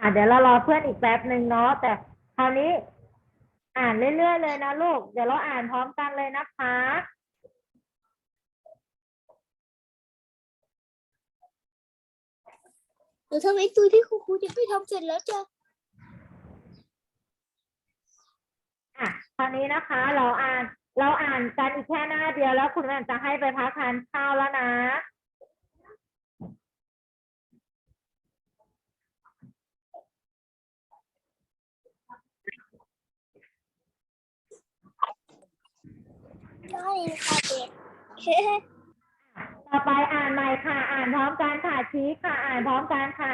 อะเดี๋ยวเรารอเพื่อนอีกแป๊บหนึ่งเนาะแต่คราวนี้ อ่านเรื่อยๆเลยนะลูก เดี๋ยวเราอ่านพร้อมกันเลยนะคะเดี๋ยวทำไอ้ตัวที่ครูครูจะไม่ทำเสร็จแล้วจ้ะอะคราวนี้นะคะ เราอ่าน เราอ่านกันอีกแค่หน้าเดียวแล้วคุณแม่จะให้ไปพักทานข้าวแล้วนะ ได้ค่ะเด็กต่อไปอ่านใหม่ค่ะ อ่านพร้อมกันค่ะชี้ค่ะ อ่านพร้อมกันค่ะ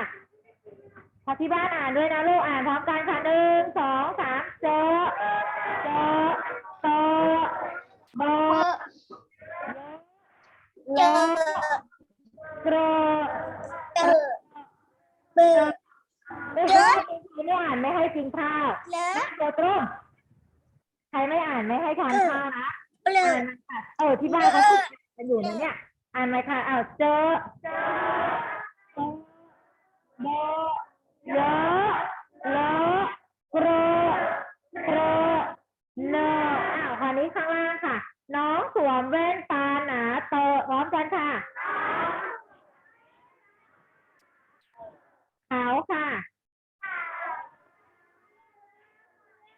พอที่บ้านอ่านด้วยนะลูกอ่านพร้อมกันค่ะหนึ่งสองสามเจอเจอโตโบเจอโกรเจอเบอร์ไม่ให้ไม่อ่านไม่ให้กินข้าวเลอะโกตรงใครไม่อ่านไม่ให้ทานข้าวนะ เบลอ่านค่ะเออที่บ้านเขาพูดกันอยู่นะเนี่ยอ่านไหมค่ะอ้าวเจอเจอโตโบเยอะเลอะโกรโกรเนออ้าวคราวนี้ข้างล่างค่ะ น้องสวมแว่นตาหนาโตพร้อมกันค่ะ ขาวค่ะ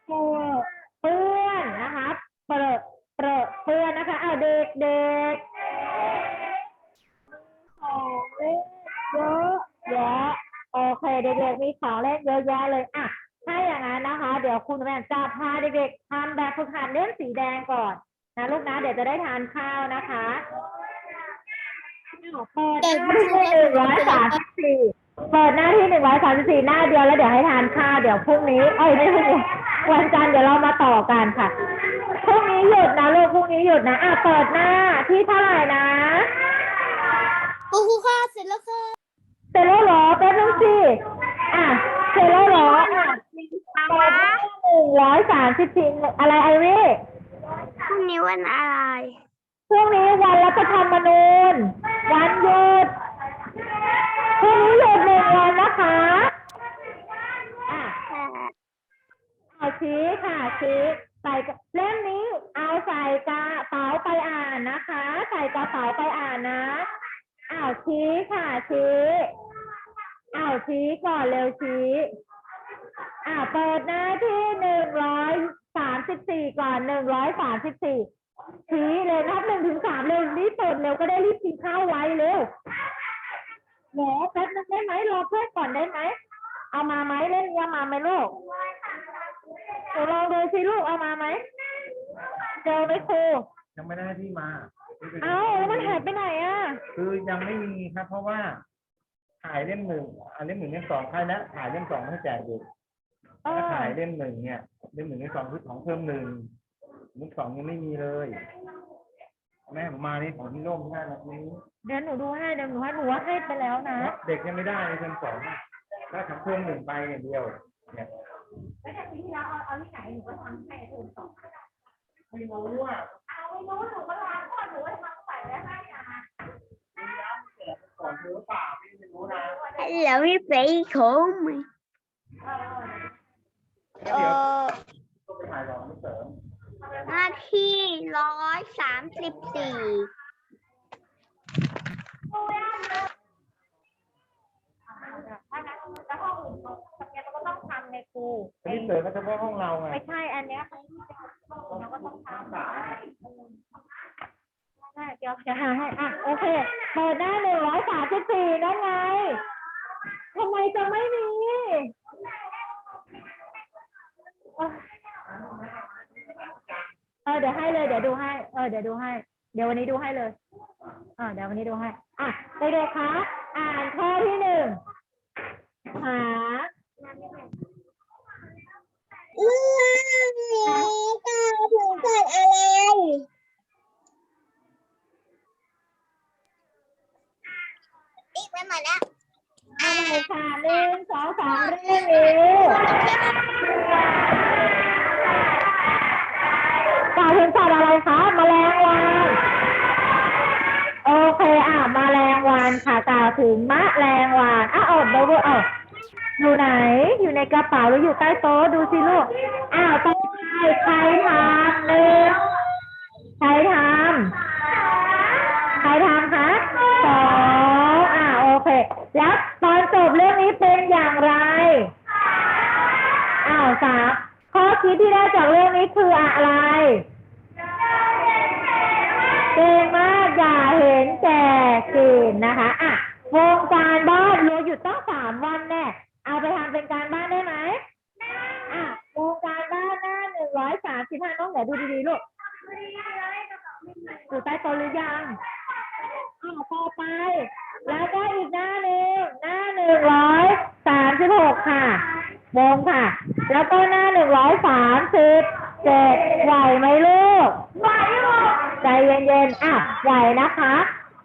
เปื้อนเปื้อนนะคะเปรอะเปรอะเปื้อ นะคะอ้าวเด็กเด็กของเล่นเยอะแยะโอเคเด็กๆมีของเล่นเยอะแยะเลยอะถ้าอย่างนั้นนะคะ เดี๋ยวคุณแม่จะพาเด็กๆทำแบบฝึกหัดเล่มสีแดงก่อนนะลูกนะเดี๋ยวจะได้ทานข้าวนะคะเปิดหน้าที่หนึ่งร้อยสามสิบสี่เปิดหน้าที่หนึ่งร้อยสามสิบสี่หน้าเดียวแล้วเดี๋ยวให้ทานข้าวเดี๋ยวพรุ่งนี้เอ้ยไม่ใช่วันจันทร์เดี๋ยวเรามาต่อกันค่ะ พรุ่งนี้หยุดนะลูกพรุ่งนี้หยุดนะอะเปิดหน้าที่เท่าไหร่นะครูครูค่ะเสร็จแล้วค่ะเสร็จแล้วเหรอแป๊บนึงสิอะเสร็จแล้วเหรออะเปิดหน้าหนึ่งร้อยสามสิบสี่อะไรไอวี่พรุ่งนี้วันอะไร พรุ่งนี้วันรัฐธรรมนูญวันหยุดพรุ่งนี้หยุดหนึ่งวันนะคะ อะ เอาชี้ค่ะชี้ใส่กระเล่มนี้ เอาใส่กระเป๋าไปอ่านนะคะ ใส่กระเป๋าไป อ่านนะอ้าวชี้ค่ะชี้อ้าวชี้ก่อนเร็วชี้อ้าวเปิดหน้าที่หนึ่งร้อยสามสิบสี่ก่อนหนึ่งร้อยสามสิบสี่ชี้เลยนับหนึ่งถึงสามเร็วรีบเปิดเร็วก็ได้รีบกินข้าวไว้เร็วหมอแป๊บนึงได้ไหมรอเพื่อนก่อนได้ไหมเอามาไหมเล่นนี้เอามาไหมลูกหนูลองดูสิลูกเอามาไหมเจอไหมครูยังไม่ได้ที่มา เอ้าแล้วมันหายไปไหนอะ คือยังไม่มีครับ เพราะว่าถ่ายเล่มหนึ่งอันเล่มหนึ่งเล่มสองใครนะถ่ายเล่มสองให้แจกเด็กเอถ้าอถ่ายเล่มหนึ่งเนี่ยเล่มหนึ่งเล่มสองคือของเพิ่มหนึ่งเล่มสองยังไม่มีเลย แม่ผมมานี่ของที่โน่มห้านาทีเดี๋ยวหนูดูให้เดี๋ยวหนูให้หนูว่าให้ไปแล้วนะ เด็กยังไม่ได้เลยเล่มสองถ้าทำเพิ่มหนึ่งไปอย่างเดียว เนี่ยแล้วแต่ปีที่แล้วเอาเอาที่ไหนหนูก็ทำให้คุณสองไม่รู้ว่าเอาไม่รู้หนูก็ล้าง ก่อนหนูก็ทำใส่ไว้ให้นะก่อนเธอเปล่าไม่รู้นะแล้วพี่เฟย์ของไหมเออแล้วเอเดี๋ยวอก็ไปถ่ายรองไม่เสริมหน้าที่ร้อยสามสิบสี่ถ้างั้นแล้วห้องอื่นเขาทำงานเราก็ต้องทำในครู อันนี้เสริมก็เฉพาะห้องเราไง ไม่ใช่ อันเนี้ย ดี๋ยวจะหาให้อะโอเคเปิดหน้าหนึ่งร้อยสามสิบสี่นั่นไงทำไมจะไม่มีเออเดี๋ยวให้เลย เดี๋ยวดูให้ เออเดี๋ยวดูให้ เดี๋ยววันนี้ดูให้เลยเออเดี๋ยววันนี้ดูให้ อะเด็กๆคะอ่านข้อที่หนึ่งหา อืมตาถึงเกิดอะไรอีกไปหมดแล้ว เอาใหม่ค่ะ หนึ่งสองสามเร่งเร็วกล่าวถึงสัตว์อะไรคะแมลงวัน โอเคอะแมลงวันค่ะกล่าวถึงมะแรงวันอะอดดูดูเอาอยู่ไหน อยู่ในกระเป๋าหรืออยู่ใต้โต๊ะดูสิลูกอ้าวต่อไปใครทำหนึ่งใครทำใครทำคะสองอ่าโอเค แล้วตอนจบเรื่องนี้เป็นอย่างไร อ้าวสามข้อ คิดที่ได้จากเรื่องนี้คืออะไรเก่งมากอย่าเห็นแก่กินนะคะอะวงการบ้านเหลืออยู่ต้องสามวันแน่เอาไปทำเป็นการบ้านได้ไหมอะวงการบ้านหน้าหนึ่งร้อยสามสิบห้าน้องเหนดูดีๆลูกอยู่ใต้โต๊ะหรือยังอะต่อไป แล้วก็อีกหน้าหนึ่งหน้าหนึ่งร้อยสามสิบหกค่ะ วงค่ะ แล้วก็หน้าหนึ่งร้อยสามสิบเจ็ดไหวไหมลูก ไหวลูกใจเย็นๆอะไหวนะคะ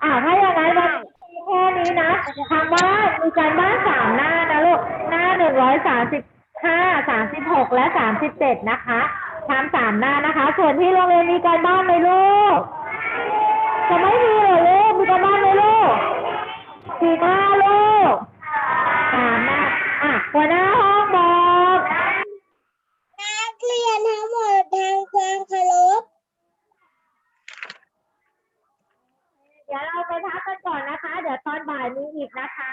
อะถ้าอย่างนั้นวันนี้แค่นี้นะทางบ้านมีการบ้านสามหน้านะลูก หน้าหนึ่งร้อยสามสิบห้าสามสิบหกและสามสิบเจ็ดนะคะทำสามหน้านะคะ ส่วนที่โรงเรียนมีการบ้านไหมลูกจะไม่มีเหรอลูกมีการบ้านไหมลูกสี่หน้าลูกสามหน้า อะ หัวหน้าห้องบอก นักเรียนทั้งหมดทางความเคารพ เดี๋ยวเราไปพักกันก่อนนะคะ เดี๋ยวตอนบ่ายมีอีกนะคะ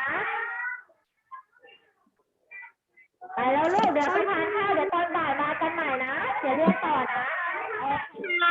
ไปแล้วลูก เดี๋ยวไปทานข้าว เดี๋ยวตอนบ่ายมากันใหม่นะ เดี๋ยวเรียนต่อนะ